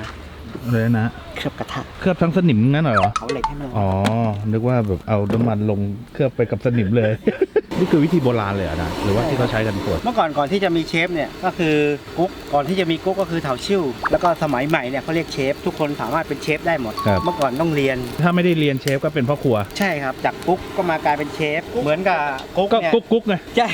นะเลยนะ เคลือบกระทะเคลือบทั้งสนิมงั้นเหรอเขาเหล็กให้มันอ๋อ นึกว่าแบบเอาน้ำมันลงเคลือบไปกับสนิมเลย นี่คือวิธีโบราณเลยเหรอะนะหรือว่าที่เขาใช้กันขวดเมื่อก่อนก่อนที่จะมีเชฟเนี่ยก็คือกุ๊กก่อนที่จะมีกุ๊กก็คือเถาชิ่วแล้วก็สมัยใหม่เนี่ยเขาเรียกเชฟทุกคนสามารถเป็นเชฟได้หมดครับเมื่อก่อนต้องเรียนถ้าไม่ได้เรียนเชฟก็เป็นพ่อครัวใช่ครับจากกุ๊กก็มากลายเป็นเชฟเหมือนกับกุ๊กก็เนี่ยกุ๊กกุ๊กไงใช่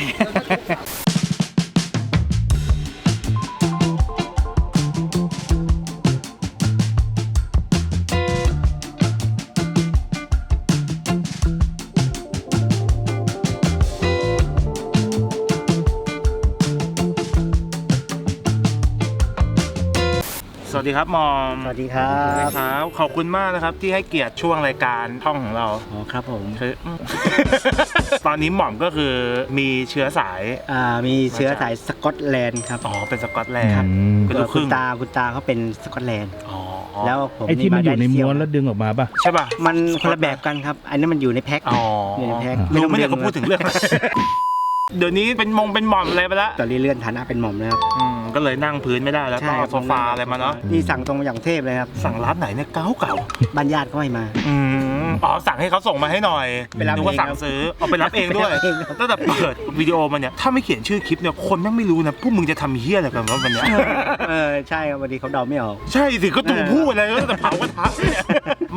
ดีครับมอมสวัสดีครับครับขอบคุณมากนะครับที่ให้เกียรติช่วงรายการท่องของเราอ๋อครับผมคือ ตอนนี้หม่อมก็คือมีเชื้อสายอ่ามีเชื้อสายสกอตแลนด์ครับอ๋อเป็นสกอตแลนด์อืมเป็นลูกครึ่คุงณตาคุณตาเขาเป็นสกอตแลนด์อ๋อแล้วผมไอ้ที่มันอยู่ในาได้ม้วนเซี่แล้วดึงออกมาป่ะ ใช่ป่ะมันคนละแบบกันครับ อันนี้มันอยู่ในแพ็คอ๋ออยู่ในแพ็ครู้ไหม่เนี่ยเขาพูดถึงเรื่อง เดี๋ยวนี้เป็นมงเป็นหม่อมอะไรไปแล้วตอนนี้เลื่อนฐานะเป็นหม่อมแล้วครับ อืมก็เลยนั่งพื้นไม่ได้แล้วต้องเอาโซฟาอะไรมาเนาะนี่สั่งตรงมาจากกรุงเทพเลยครับ สั่งร้านไหนเนี่ยเก่าเก่าบ้านญาติก็ให้มาๆอืม อ๋อสั่งให้เขาส่งมาให้หน่อยไปรับนึกว่าเองสั่งครับซื้อเอาไปรับเองด้วยไปรับเองครับ ตั้งแต่เปิดวิดีโอมาเนี่ยถ้าไม่เขียนชื่อคลิปเนี่ยคนแม่งไม่รู้นะพวกมึงจะทำเฮี้ยอะไรกันวะวันเนี้ยเออใช่ครับวันนี้เขาเดาไม่ออก ใช่สิก็ตูพูดอะไรก็แต่เผากระทะเนี่ย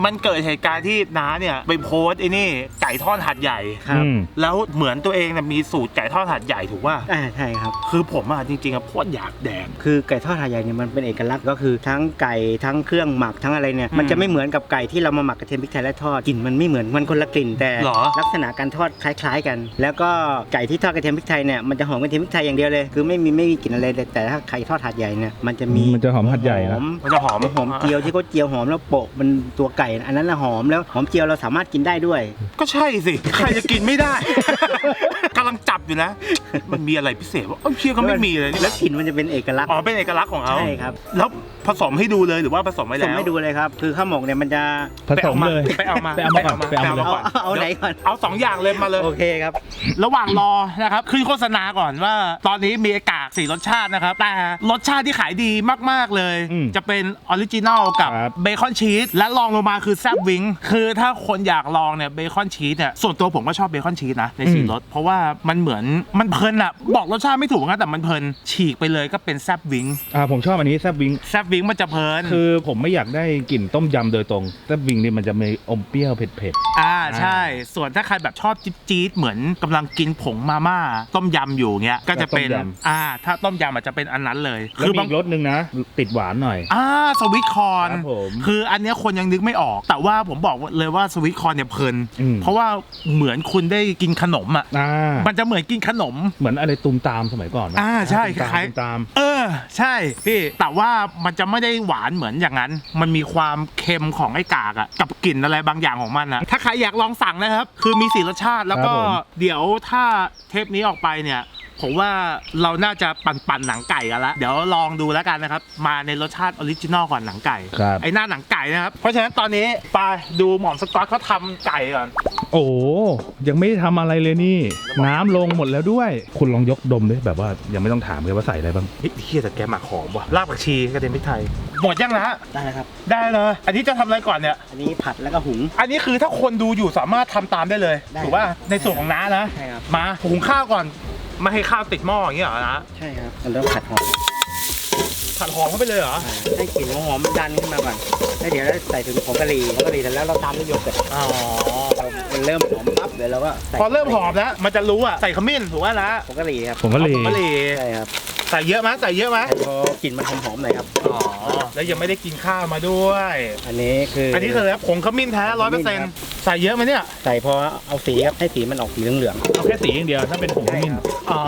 มันเกิดเหตุการณ์ที่น้าเนี่ยไปโพสต์ไอ้นี่ไก่ทอดหัดใหญ่ ครับ อืม แล้วเหมือนตัวเองเนี่ยมีสูตรไก่ทอดหัดใหญ่ถูกว่า อ่าใช่ครับ คือผมอะจริงๆอะโคตรอยากแดง คือไก่ทอดหาดใหญ่เนี่ยมันเป็นเอกลักษณ์ก็คือทั้งไก่ทั้งเครื่องหมักทั้งอะไรเนี่ยอืม มันจะไม่เหมือนกับไก่ที่เรามาหมักกระเทียมพริกไทยและทอดกลิ่นมันไม่เหมือนมันคนละกลิ่นแต่หรอ ลักษณะการทอดคล้าย ๆ กัน แล้วก็ไก่ที่ทอดกระเทียมพริกไทยเนี่ยมันจะหอมกระเทียมพริกไทยอย่างเดียวเลยคือไม่มีไม่มีกลิ่นอะไรเลยแต่ถ้าไก่ทอดหาดใหญ่เนี่ยมันจะมีมันจะหอมหัดใหญ่หนะ อม มันจะหอมหอมเจียวที่เขาเจียวหอมแล้วโปะมันตัวไก่อันนั้นละหอมแล้วหอมเจียวเราสามารถกินได้ด้วย ก็ใช่สิ ใครจะกินไม่ได้ กำลังจับอยู่นะ มันมีอะไรพิเศษวะเอ้าเชี่ยก็ไม่มีเลยแล้วกลิ่นมันจะเป็นเอกลักษณ์ อ๋อเป็นเอกลักษณ์ของเขาใช่ครับ แล้วผสมให้ดูเลยหรือว่าผสมไว้ส่แล้งวให้ดูเลยครับ คือข้าวหมกเนี่ยมันจะผสมเลย ไปเอามาไปเอามาก่อนไปเอามาเอาเอาเอาไหนก่อน เอาสองอย่างเลยมาเลย โอเคครับ ระหว่างรอนะครับขึ้นโฆษณาก่อนว่า ตอนนี้มีกากสี่รสชาตินะครับ แต่รสชาติที่ขายดีมากๆเลย อืมจะเป็นออริจินัลกับครับ เบคอนชีสและลองลงมาคือแซบวิงคือถ้าคนอยากลองเนี่ยเบคอนชีสเนี่ยส่วนตัวผมก็ชอบเบคอนชีสนะในสี่รสเพราะว่ามันเหมือนมันเพลินอะบอกรสชาติไม่ถูกนะแต่มันเพลินฉีกไปเลยก็เป็นแซบวิงอ่าผมชอบอันนี้แซบวิง แซบวิงมันจะเพลิน คือผมไม่อยากได้กลิ่นต้มยำโดยตรง แซบวิงนี่มันจะมีอมเปรี้ยวเผ็ด อ่าใช่ ส่วนถ้าใครแบบชอบจี๊ดจี๊ดเหมือนกำลังกินผงมาม่าต้มยำอยู่เงี้ยก็จะเป็นต้มยำ อ่า ถ้าต้มยำอาจจะเป็นอันนั้นเลยๆ แล้วมีบาง อีกรสหนึ่งนะ ติดหวานหน่อย อ่าสวิตคอร์นครับผมคืออันเนี้ยคนยังนึกไม่ออก แต่ว่าผมบอกเลยว่าสวิตคอร์นเนี่ยเพลิน อืม เพราะว่าเหมือนคุณได้กินขนมอะอ่ามันจะเหมือนกินขนม เหมือนอะไรตุมตามสมัยก่อนนะอ่าใช่ตุมตามคล้ายตุมตาม เออ ใช่พี่แต่ว่ามันจะไม่ได้หวานเหมือนอย่างนั้น มันมีความเค็มของไอ้กากอะกับกลิ่นอะไรบางอย่างของมันอะถ้าใครอยากลองสั่งนะครับ คือมีสีรสชาติแล้วก็ครับผมเดี๋ยวถ้าเทปนี้ออกไปเนี่ย ผมว่าเราน่าจะปั่นปั่นๆหนังไก่กันละเดี๋ยวลองดูแล้วกันนะครับ มาในรสชาติออริจินอลก่อนหนังไก่ ครับ ไอ้หน้าหนังไก่นะครับ เพราะฉะนั้นตอนนี้ไปดูหมอมสกอตเขาทำไก่ก่อน โอ้ยังไม่ได้ทำอะไรเลยนี่ น้ำลงหมดแล้วด้วย คุณลองยกดมดิแบบว่ายังไม่ต้องถามเลยว่าใส่อะไรบ้าง เฮ้ยเฮียแต่แกหมักหอมว่ะรากผักชีกระเทียมพริกไทย หมดยังนะได้แล้วครับ ได้เลย อันนี้จะทำอะไรก่อนเนี่ย อันนี้ผัดแล้วก็หุง อันนี้คือถ้าคนดูอยู่สามารถทำตามได้เลยได้ถูกป่ะในส่วนของน้านะ ใช่ครับ มาหุงข้าวก่อน ไม่ให้ข้าวติดหม้ออย่างเงี้ยเหรอนะใช่ครับมันต้องผัดหอมผัดหอมเข้าไปเลยเหรออ่าให้กลิ่นหอมๆดันขึ้นมาก่อนแล้วเดี๋ยวเราใส่ถึงผงกะหรี่ผงกะหรี่เสร็จแล้วเราตามด้วยโยเกิร์ตอ๋อพอมันเริ่มหอมปั๊บเดี๋ยวเราก็ใส่พอเริ่มหอมแล้วมันจะรู้อะใส่ขมิ้นถูกป่ะนะผงกะหรี่ครับผมก็เลยอาผงกะหรี่ใช่ครับ ใส่เยอะไหมใส่เยอะไหมพอกลิ่นมันหอมๆหน่อยครับ อ๋อ แล้วยังไม่ได้กินข้าวมาด้วย อันนี้คืออัอันนี้คืออะไรครับผงขมิ้นแท้ร้อยเปอร์เซ็นต์ใส่เยอะไหมเนี่ย ใส่พอเอาสีครับให้สีมันออกสีเหลืองเอาแค่สีอย่างเดียวถ้าเป็นผงขมิ้นอ๋อ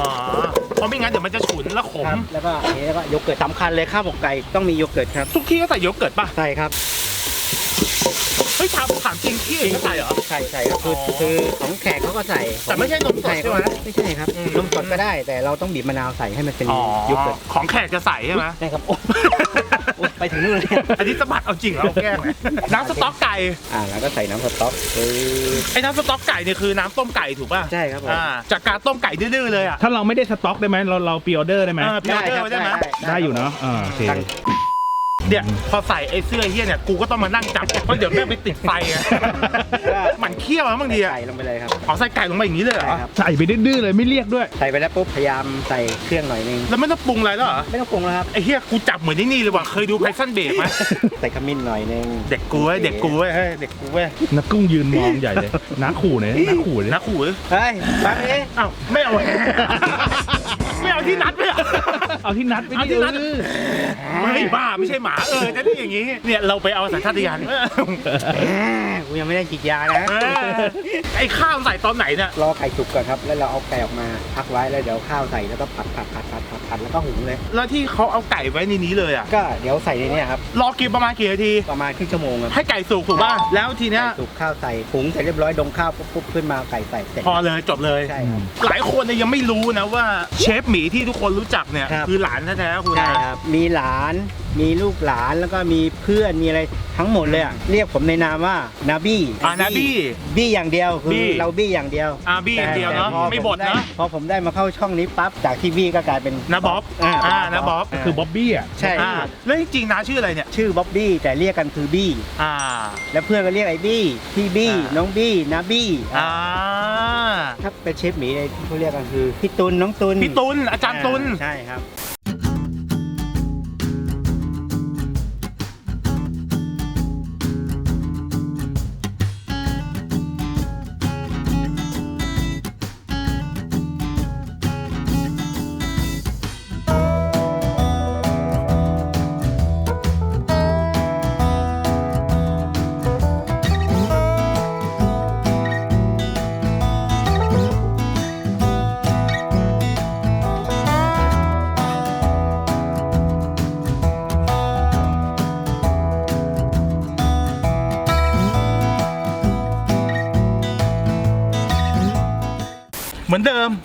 เพราะไม่งั้นเดี๋ยวมันจะฉุนและขๆมครับแล้วก็อันนี้แล้วก็โยเกิร์ตสำคัญเลยข้าวหมกไก่ต้องมีโยเกิร์ตครับ ทุกที่ก็ใส่โยเกิร์ตป่ะ ใช่ครับเฮ้ยถามถามจริงที่อื่นก็ใส่เหรอใช่ใช่ครับคืออ๋อคือของแขกเขาก็ใส่แต่ไม่ใช่นมสดใช่ไหมไม่ใช่ครับอืม นมสดก็ได้ แต่เราต้องบีบมะนาวใส่ให้มันเป็นอ๋อโยเกิร์ตของแขกจะใส่ใช่ไหมได้ครับโอ้โอ้ไปถึงนู่นเลยอันนี้สะบัดเอาจริงเหรอเอาแกล้งไหมน้ำสต๊อกไก่อ่าแล้วก็ใส่น้ำสต๊อกปึ๊บไอ้น้ำสต๊อกไก่เนี่ยคือน้ำต้มไก่ถูกป่ะใช่ครับผม อ่าจากการต้มไก่ดื้อๆเลยอะถ้าเราไม่ได้สต็อกได้ไหมเราเราปีออเดอร์ได้ไหมเออพิออเดอร์ไว้ได้ไหมได้อยู่เนาะอ่าโอเคตั้งอ เนี่ยพอใส่ไอ้เสื้อเฮียเนี่ยกูก็ต้องมานั่งจับเพราะเดี๋ยวแม่งไปติดไฟอะหมันเคี้ยวอะบางทีอะใส่ลงไปเลยครับเอาใส่ไก่ลงไปอย่างนี้เลยเหรอใช่ครับ ใส่ไปดื้อๆเลยไม่เรียกด้วย ใส่ไปแล้วปุ๊บพยายามใส่เครื่องหน่อยนึงแล้วไม่ต้องปรุงอะไรแล้วเหรอไม่ต้องปรุงแล้วครับ ไอ้เฮียกูจับเหมือนที่นี่เลยว่ะเคยดูไพซันเบรกไหมใส่ขมิ้นหน่อยนึงเด็กกูเว้ยเด็กกูเว้ยเฮ้ยเด็กกูเว้ยนักกุ้งยืนมองใหญ่เลยน้าขู่เนี่ยน้าขู่เลยนะขู่เว้ยเฮ้ยฟังเอ๊ะอ้าวไม่เอาไม่เอาที่นัดไม่เอา เอาที่นัดไปเอาดิที่นัด เออไม่บ้าไม่ใช่หมาเออจะได้อย่างงี้ เนี่ยเราไปเอาสัญชาตญาณกูยังไม่ได้ฉีดยานะ เออไอ้ข้าวใส่ตอนไหนเนี่ยรอไก่สุกก่อนครับ แล้วเราเอาไก่ออกมาพักไว้แล้วเดี๋ยวข้าวใส่แล้วก็ผัดผัดผัดผัดผัดผัดแล้วก็หุงเลย แล้วที่เขาเอาไก่ไว้ในนี้เลยอะก็เดี๋ยวใส่ในเนี้ครับ รอกินประมาณกี่นาทีประมาณครึ่งชั่วโมงครับให้ไก่สุกถูกป่ะแล้วทีเนี้ย ไก่สุกข้าวใส่หุงเสร็จเรียบร้อยดงข้าวปุ๊บปุ๊บขึ้นมาเอาไก่ใส่เสร็จพอเลยจบเลย ใช่ครับ หลายคนเนี่ยยังไม่รู้นะว่าเชฟหมีที่ทุกคนรู้จักเนี่ยครับ คือหลานแท้ๆคุณใช่นะ ครับ มีหลาน มีลูกหลานแล้วก็มีเพื่อน มีอะไรทั้งหมดเลยอะเรียกผมในนามว่านาบี้อ่านาบี้บี้อย่างเดียว คืบี้อเราบี้อย่างเดียวอ่าบี้อย่างเดียวเนอะแต่พอไม่บดผด้นะ พอผมได้มาเข้าช่องนี้ปั๊บ จากที่บี้ก็กลายเป็นนะบ๊อบอ่าอ่านะบ๊อบคือบ๊อบบี้อะใช่ อ่าแล้วจริงๆนะชื่ออะไรเนี่ย ชื่อบ๊อบบี้แต่เรียกกันคือบี้ อ่า แล้วเพื่อนก็เรียกไอ้บี้ พี่บี้ อ่า น้องบี้นาบี้อ่า ถ้าเป็นเชฟหมีเลยที่เขาเรียกกันคือพี่ตุลน้องตุลพี่ตุลอาจารย์ตุลใช่ครับ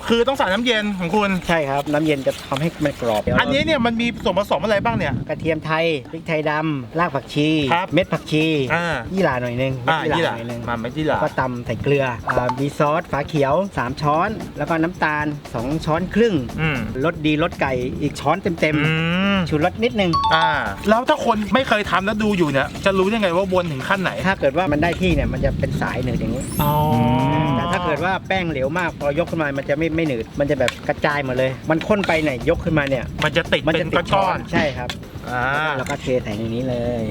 คือต้องใส่น้ำเย็นของคุณ ใช่ครับ น้ำเย็นจะทำให้มันกรอบอันนี้เนี่ยมันมีส่วนผสมอะไรบ้างเนี่ย กระเทียมไทยพริกไทยดำรากผักชี ครับเม็ดผักชีอ่า ยี่หร่าหน่อยนึงเม็ดอ่ายี่ยี่หหร่าร่าหน่อยนึงมาไม่ยี่หแล้ร่าวก็ตำใส่เกลืออ่ามีซอสฝาเขียว 3 ช้อน แล้วก็น้ำตาล 2 ช้อนครึ่งอืมรสดีรสไก่อีกช้อนเต็มอืมๆชูรสนิดนึง อ่า แล้วถ้าคนไม่เคยทำแล้วดูอยู่เนี่ยจะรู้ยังไงว่าวนถึงขั้นไหนถ้าเกิดว่ามันได้ที่เนี่ยมันจะเป็นสายหนืดอย่างนี้ อ๋อ แต่ถ้าเกิ ดว่าแป้งเหลวมากพอยกขึ้นมามันจะไม่ไม่หนืด มันจะแบบกระจายหมดเลย มันข้นไปเนี่ยยกขึ้นมาเนี่ย มันจะติดมันเป็จะนติดช้ก้ออนนใช่ครับๆอ่าแล้วก็เทใส่ในนี้เลย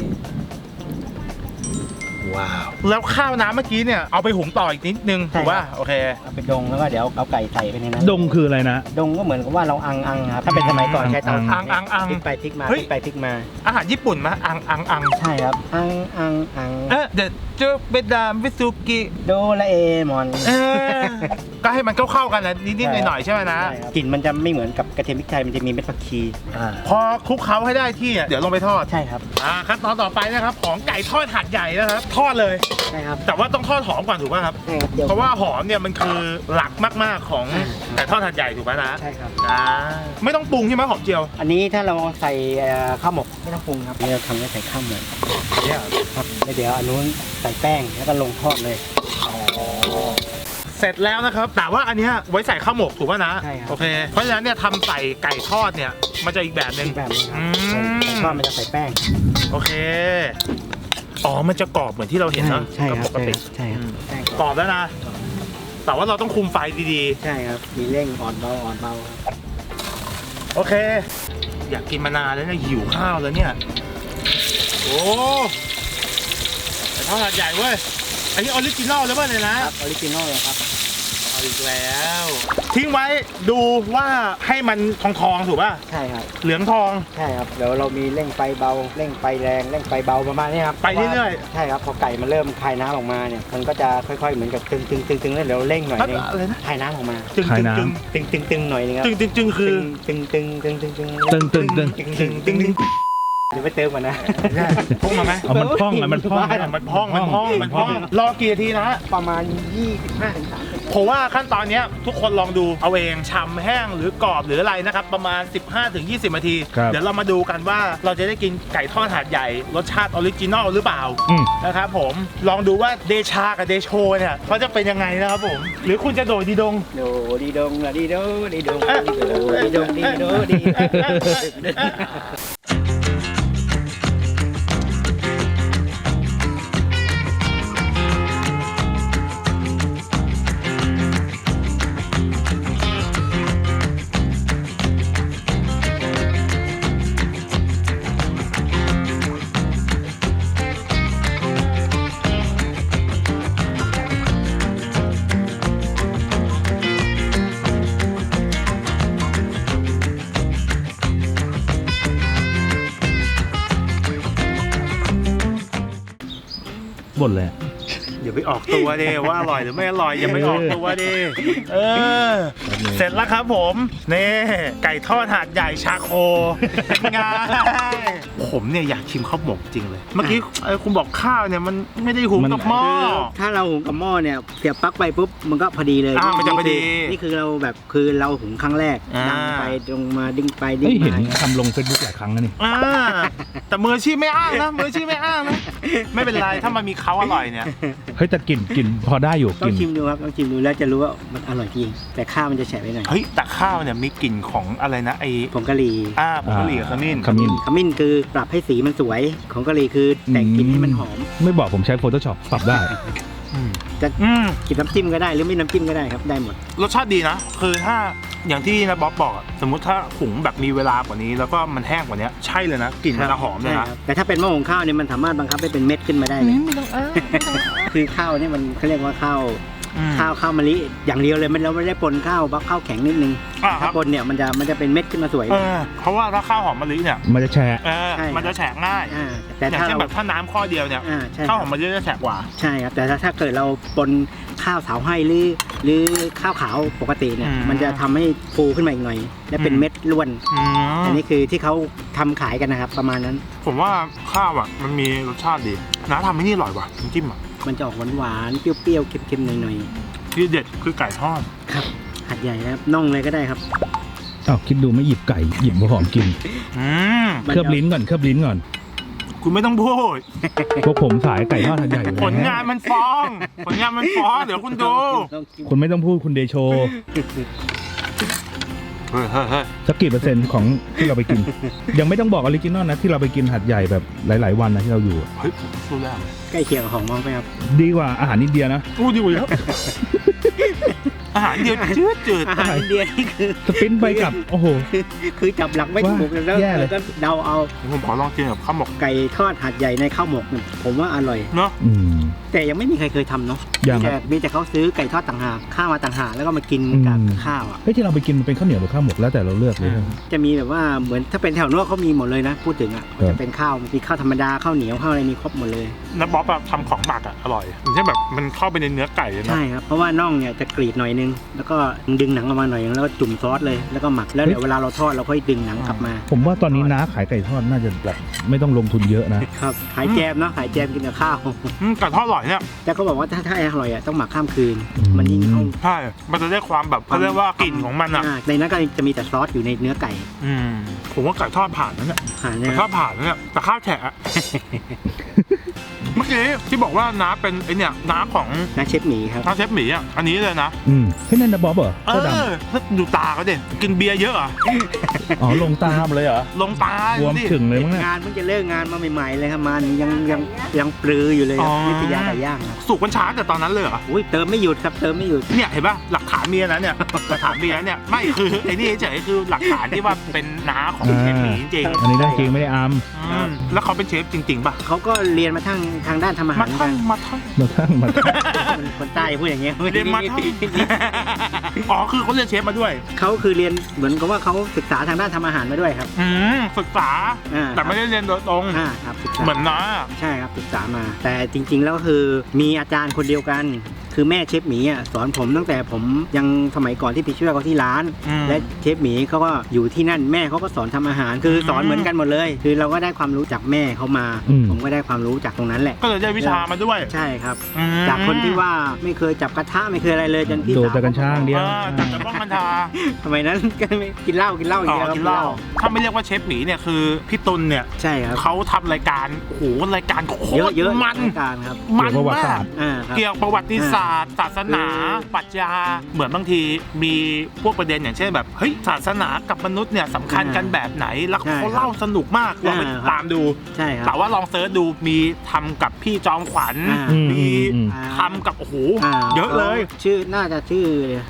ว้าวแล้วข้าวน้ำเมื่อกี้เนี่ยเอาไปหุงต่ออีกนิดนึงใช่ถูกป่ะครับโอเค เอาไปดงแล้วก็เดี๋ยวเอาไก่ใส่ไปในนั้นดงคืออะไรนะ ดงก็เหมือนกับว่าเราอังอังครับถ้าเป็นสมัยก่อนใช้เตาถ่านอังอังอังพลิกไปพลิกมาเฮ้พยลิกไปพลิกมา อาหารญี่ปุ่นมะอังอังอังใช่ครับ อังอังอังเออเดี๋ยวเจอเบดามวิสุกิโดราเอมอนเออก็ให้มันเข้าๆกันนะนิดๆหน่อยๆใช่ไหมนะใช่ครับกลิ่นมันจะไม่เหมือนกับกระเทียมพริกไทยมันจะมีเม็ดผักชีพอคลุกเคล้าให้ได้ที่อะเดี๋ยวลงไปทอดใช่ครับอ่าขั้นตอนต่อไปนะครับของไก่ทอดหัดใหญ่นะครับทอดเลย ใช่ครับแต่ว่าต้องทอดหอมก่อนถูกป่ะครับ ใช่ครับเดี๋ยวเพราะว่าหอมเนี่ยมันคือหลักมากๆของอ่าไก่ทอดหัดใหญ่ถูกไหมนะใช่ครับ อ่าไม่ต้องปรุงใช่ไหมหอมเจียวอันนี้ถ้าเราใส่เอ่อข้าวหมกไม่ต้องปรุงครับนี่เราทำให้ใส่ข้าวหมกครับแล้วเดี๋ยวอันนู้นใส่แป้งแล้วก็ลงทอดเลย เสร็จแล้วนะครับแต่ว่าอันเนี้ยไว้ใส่ข้าวหมกถูกป่ะนะใช่ครับ โอเค เพราะฉะนั้นเนี่ยทำใส่ไก่ทอดเนี่ยมันจะอีกแบบหนึ่ง อีกแบบนึงครับอืม ใส่ทอดมันจะใส่แป้งโอเค อ๋อ มันจะกรอบเหมือนที่เราเห็นเนอะใช่คกัรับปกติใช่ครับอืมแป้งกรอบแล้วนะ แต่ว่าเราต้องคุมไฟดีใช่ครับ มีเร่งอ่อนเบาอ่อนเบาครับๆ โอเค อยากกินมานานแล้วเนี่ยหิวข้าวแล้วเนี่ย โอ้แต่ทอดหัดใหญ่เว้ย อันนี้ออริจินอลเลยป่ะเนี่ยนะ ครับออริจินอลเลยครับเอาอีกแล้ว ทิ้งไว้ดูว่าให้มันทองทองๆถูกป่ะ ใช่ครับ เหลืองทอง ใช่ครับ เดี๋ยวเรามีเร่งไฟเบา เร่งไฟแรง เร่งไฟเบาประมาณนี้ครับไปเรื่อย ๆใช่ครับ พอไก่มันเริ่มคายน้ำออกมาเนี่ย มันก็จะค่อยๆ เหมือนกับตึงตึงตึงตึงแล้วเดี๋ยวเร่งหน่อยนึงอะไรนะคายน้ำออกมา จึงขายจึงน้ำจึงตึงตึงตึงหน่อยนึงครับ จึงจึงจึงคือ ตึงตึงตึงตึงตึงตึงตึงตึงตึงตึงตึงตึงเดี๋ยวไปเติมก่อนนะ พุ่งมาไหมเอามันพองอะมันพอง มันพอง มันพอง มันพอง รอกี่นาทีนะประมาณ 25ถึง30 ผมว่าขั้นตอนเนี้ยทุกคนลองดูเอาเองชำแห้งหรือกรอบหรืออะไรนะครับ ประมาณ 15-20นาทีครับเดี๋ยวเรามาดูกันว่าเราจะได้กินไก่ทอดหาดใหญ่ รสชาติออริจินอลหรือเปล่าอืมนะครับผมลองดูว่าเดชากับเดโชเนี่ยเขาจะเป็นยังไงนะครับผม หรือคุณจะโดดดีดงโดดีดงละดีโดดีดงดีโดดีดงดีโดดี บ่นเลยเดี๋ยวไปออกตัวดิว่าอร่อยหรือไม่อร่อยอย่าไปออกตัวดิเออ เสร็จแล้วครับผม นี่ ไก่ทอดหาดใหญ่ชาโคเป็นไง ผมเนี่ยอยากชิมข้าวหมกจริงเลย เมื่อกี้เอ้ยคุณบอกข้าวเนี่ยมันไม่ได้หุงกับหม้อ คือถ้าเราหุงกับหม้อเนี่ยเสียบปลั๊กไปปุ๊บมันก็พอดีเลยอ่ามันจะพอดีนี่คือเราแบบคือเราหุงครั้งแรกอ่า ดังไปตรงมาดึงไปดึงเฮ้ยเห็นมาทำลงเฟซบุ๊กหลายครั้งแล้วนี่ อ่าแต่มืออาชีพไม่อ้างนะมืออาชีพไม่อ้างนะไม่เป็นไรถ้ามันมีเขาอร่อยเนี่ยเฮ้ยแต่กลิ่นกลิ่นพอได้อยู่ต้อกงลิ่น ชิมดูครับต้องชิมดูแล้วจะรู้ว่ามันอร่อยจริงแต่ข้าวมันจะแฉะไปหน่อยเฮ้ยแต่ข้าวเนี่ยมีกลิ่นของอะไรนะไอผงกะหรี่อ่าผงกะหรี่กับขมิ้น ขมิ้น ขมิ้นคือปรับให้สีมันสวย ของกะหรี่คือแต่งกลิ่นให้มันหอม ไม่บอกผมใช้ Photoshop ปรับได้อืมจะอืมกินน้ำจิ้มก็ได้หรือไม่น้ำจิ้มก็ได้ครับได้หมด รสชาติดีนะ คือถ้าอย่างที่นะบ๊อบบอกอะสมมุติถ้าหุงแบบมีเวลากว่านี้ แล้วก็มันแห้งกว่านี้ใช่เลยนะกลิ่นมันจะหอมเลยใช่นะครับแต่ถ้าเป็นหม้อหุงข้าวเนี่ยมันสามารถบังคับให้เป็นเม็ดขึ้นมาได้เลย ไม่ต้องอ้าคือข้าวเนี่ยมันเขาเรียกว่าข้าว ข้าวข้าวมะลิอย่างเดียวเลยมันเราไม่ได้ปนข้าวบักข้าวแข็งนิดนึงอ่าคถ้ารับปนเนี่ยมันจะมันจะเป็นเม็ดขึ้นมาสวยเออเพราะว่าถ้าข้าวหอมมะลิเนี่ยมันจะแชร์เออใช่มันจะแฉะง่าย อ่าแต่อย่างถ้าเช่นเราแบบถ้าน้ำข้อเดียวเนี่ยอ่าใช่คข้าวรับหอมมะลิจะแฉะกว่า ใช่ครับแต่ถ้าถ้าเกิดเราปนข้าวเสาให้หรือหรือข้าวขาวปกติเนี่ยอืมมันจะทำให้ฟูขึ้นมาอีกหน่อย และเป็นอืม เม็ดล้วน อืมอันนี้คือที่เขาทำขายกันนะครับประมาณนั้น ผมว่าข้าวอะมันมีรสชาติดีน้าทำให้นี่อร่อยว่ะน้ำจิ้มอะ มันจะออกหวานๆ เปรี้ยวๆ เค็มๆ หน่อยที่เด็ดคือไก่ทอด ๆ ครับ หัดใหญ่นะครับ น่องเลยก็ได้ครับ อ้าวคิดดูไม่หยิบไก่หยิบหัวหอมกิน อืม มันเคลือบลิ้นก่อนเคลือบลิ้นก่อน คุณไม่ต้องพูด พวกผมสายไก่ทอดหัดใหญ่อยู่ผลแล้วงานมันฟ้อง ผลงานมันฟ้อง เดี๋ยวคุณดูต้องกินคุณไม่ต้องพูดคุณเดโช เฮ้ยเฮ้ยเฮ้ยสักกี่เปอร์เซ็นต์ของที่เราไปกิน ยังไม่ต้องบอกออริจินอลนะที่เราไปกินหัดใหญ่แบบหลาย ๆ วันนะที่เราอยู่เฮ้ยผมสู้แล้วใกล้เคียงกับของมองไหมครับดีกว่าอาหารอินเดียนะอู้ดีกว่าเยอะอาหารเดียวจืดจืดอาหารอินเดียนี่คือ สปรินต์ไปกับโอ้โห คือจับหลักไม่ถูกแล้วแย่เลยแล้วก็เดาเอาผมขอลองกินกับข้าวหมกไก่ทอดหัดใหญ่ในข้าวหมกเนี่ยผมว่าอร่อย เนาะอืม แต่ยังไม่มีใครเคยทำเนาะยังคแต่รับมีแต่เขาซื้อไก่ทอดต่างหากข้าวมาต่างหากแล้วก็มากินกับอืม ข้าวอะ เฮ้ยที่เราไปกินมันเป็นข้าวเหนียวหรือข้าวหมกแล้วแต่เราเลือกเลย จะมีแบบว่าเหมือนถ้าเป็นแถวนู้นเขามีหมดเลยนะ พูดถึงอะครับจะเป็นข้าวมีข้าวธรรมดาข้าวเหนียวข้าวอะไรมีครบหมดเลยน้ำบ๊อบอะทำของหมักอะอร่อยอย่างเช่นแบบมันเข้าไปในเนื้อไก่เลยนะใช่ครับ เพราะว่าน่องเนี่ยจะกรีดหน่อยนึง แล้วก็ดึงหนังออกมาหน่อยนึงแล้วก็จุ่มซอสเลย แล้วก็หมัก แล้วเดี๋ยวเวลาเราทอดเราค่อยดึงหนังกลับมา ผมว่าตอนนี้น้าขายไก่ทอดน่าจะแบบ ไม่ต้องลงทุนเยอะนะ ครับขายแจมเนาะขายแจมกินกับข้าว อืมไก่ทอดอร่อยเนี่ย แต่เขาบอกว่าถ้าถ้าอร่อยอะต้องหมักข้ามคืน อืม มันยิ่งเข้าใช่ มันจะได้ความแบบเขาเรียกว่ากลิ่นของมันอะอ่าในนั้นก็จะมีแต่ซอสอยู่ในเนื้อไก่อืม ผมว่าไก่ทอดผ่านนั่นแหละผ่านไก่เนี่ยทอดผ่านนั่นแหละแต่ข้าวแฉะอะ เมื่อกี้ที่บอกว่าน้าเป็นไอเนี่ยน้าของนะเชฟหมีครับ น้าเชฟหมีอะอันนี้เลยนะอืมเฮ้ยนั่นนะบ๊อบเหรอเอเสื้อดอถ้าดูตาเขาเด่นกินเบียร์เยอะเหรอำอ๋อลงตามเลยเหรอลงตาบวมดิถึงเลยมั้งเนี่ยงานเพิ่งจะเลิกงานมาใหม่ๆเลยครับมันยังยังยังปลืออยู่เลยครับอ๋อวิทยาไก่ย่างครับสูบกัญชาแต่ตอนนั้นเลยเหรอ อุ้ยเติมไม่หยุดครับเติมไม่หยุด เนี่ยเห็นป่ะหลักฐานมีอันนั้นเนี่ยหลักฐานมีอันเนี่ยไม่คือไอ้นี่เฉยๆคือหลักฐานที่ว่าเป็นน้าของเชฟหมีจริงอันนี้เรื่องจริงไม่ได้อามๆอืมแล้วเขาเป็นเชฟจริงๆป่ะเขาก็เรียนมาทางทางด้านทำอาหารมาเหมือนทั้กังนมาทั้งมาทั้งมาทั้งคนคนใต้พูดอย่างเงี้ยเรียนมาทั้งอ๋อคือเขาเรียนเชฟมาด้วย เขาคือเรียนเหมือนกับว่าเขาศึกษาทางด้านทำอาหารมาด้วยครับ อืมศึกษา อ่า แต่ไม่ได้เรียนโดยตรง อ่าครับศึกษาเหมือนน้าใช่ครับศึกษามา แต่จริง ๆ แล้วคือมีอาจารย์คนเดียวกัน คือแม่เชฟหมีอะสอนผมตั้งแต่ผมยังสมัยก่อนที่ไปช่วยเขาที่ร้าน อืม และเชฟหมีเขาก็อยู่ที่นั่นแม่เขาก็สอนทำอาหาร คือสอนอืมเหมือนกันหมดเลย คือเราก็ได้ความรู้จากแม่เขามา อืม ผมก็ได้ความรู้จากตรงนั้นแหละ ก็เลยได้วิชามาด้วยใช่ครับ อืมจากคนที่ว่าไม่เคยจับกระทะไม่เคยอะไรเลยจนพี่โดดสาวแต่กัญชาอย่างเดียว เออจากแต่บ้องกัญชาสมัยนั้นก็ไม่กินเหล้ากินเหล้าออ๋ย่างเดียวอครับกินเหล้าถ้าไม่เรียกว่าเชฟหมีเนี่ยคือพี่ตุลเนี่ยใช่ครับเขาทำรายการโอ้โหรายการโคเยอะตรเยอะมัน รายการครับ มันเกี่ยวกับประวัติมาศากสตร์ อ่าครับ เกี่ยวกับประวัติศาสตร์ศาสนาปรัชญาเหมือนบางทีมีพวกประเด็นอย่างเช่นแบบเฮ้ยศาสนากับมนุษย์เนี่ยสำคัญกันแบบไหนแล้วใช่เขาเล่าสนุกมากลองไปอ่าครับ ตามดู ใช่ครัแต่บว่าลองเซิร์ชดูมีทำกับพี่จอมขวัญอ่าอืมมีอืม ทำกับโอ้โหาเยอะเลยชื่อน่าจะชื่อ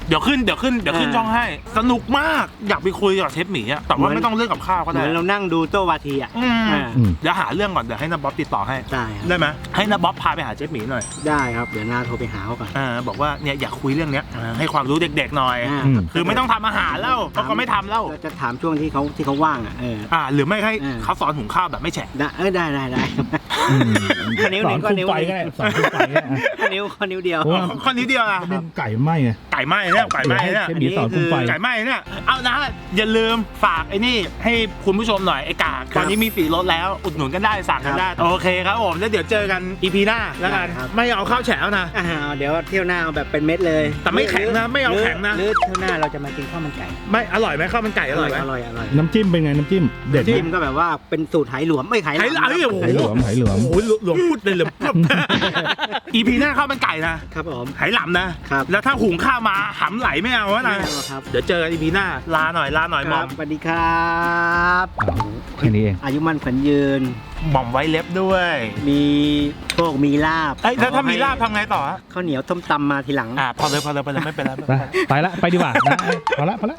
เดี๋ยวขึ้นเดี๋ยวขึ้นเดี๋ยวขึ้นอ่า ช่องให้ สนุกมากอยากไปคุยกับเชฟหมีอะแต่ว่าเหมือนไม่ต้องเรื่องกับข้าวก็เหได้มือนเรานั่งดูโต้วาทีอะอืมอ่าอืม เดี๋ยวหาเรื่องก่อนเดี๋ยวให้นาบ๊อบติดต่อให้ ได้ครับได้ไหมให้นาบ๊อบพาไปหาเชฟหมีหน่อย ได้ครับ เดี๋ยวนาโทรไปหาเขาก่อนก่อน อ่าบอกว่าเนี่ยอยากคุยเรื่องเนี้ยอ่าให้ความรู้เด็กๆหน่อย อ่าอืมคือไม่ต้องทำอาหารแล้วเพราะเขาไม่ทำแล้ว ก็จะถามช่วงที่เขาที่เขาว่างอะเออ อ่า หรือไม่ให้อืมเขาสอนหุงข้าวแบบไม่แฉะ ได้เออได้ได้ได้ อืมข้อนิ้วหสอนึ่นงข้อคุมนิ้ว ไฟก็ได้สอนคุมไฟก็ได้อะข้อนิ้วข้อนิ้วเดียว โอ้ ข้อนี้เดียวอะเป็นไก่ไหมไงไก่ไหม้เนี่ยไก่ไหม้เนี่ยเชฟหมีสอนคุมไฟ ไก่ไหม้เนี่ย เอานะอย่าลืมฝากไอ้นี่ให้คุณผู้ชมหน่อยไอ้กากตอนนี้มีสีรถแล้ว อุดหนุนกันได้สั่งกันได้ โอเคครับผม แล้วเดี๋ยวเจอกันอีพีหน้าแล้วกัน ได้ครับ ไม่เอาข้าวแฉะแล้วนะ อ่าเดี๋ยวเที่ยวหน้าเอาแบบเป็นเม็ดเลยแต่ไม่แข็งนะไม่เอาหรืแข็งนะ หรือเที่ยวหน้าเราจะมากินข้าวมันไก่ไม่อร่อยไหมข้าวมันไก่อร่อยไหมอร่อยอร่อยน้ำจิ้มเป็นไงน้ำจิ้มเด็ดไหมจิ้มก็แบบว่าเป็นสูตรไหหลวมไม่ไหหลไหหลามครับโอ้โไหหลวมไหหลวมโอ้โหหลวหลวงพูดเลยเหลยอีพีหน้าข้าวมันไก่นะครับผมไหหลำนะครับแล้วถ้าหุงข้าวมาหำไหลไม่เอาวะไม่นะเอาครับเดี๋ยวเจอกันอีพีหน้าลาหน่อยลาหน่อยหมคอรัมบสวัสดีครับอ้าวแค่นี้เองอายุมั่นขวัญยืนหม่อมไว้เล็บด้วยมีโชคมีลาบเอ้ยแล้วถ้ามีลาบทำไงต่อฮะข้าวเหนียวต้มตำมาทีหลัง อ่าพอเลยพอเลยพอเลยไม่เป็นไรไม่ไปเป็นไร ไปละ ไปดีกว่านะพอละพอละ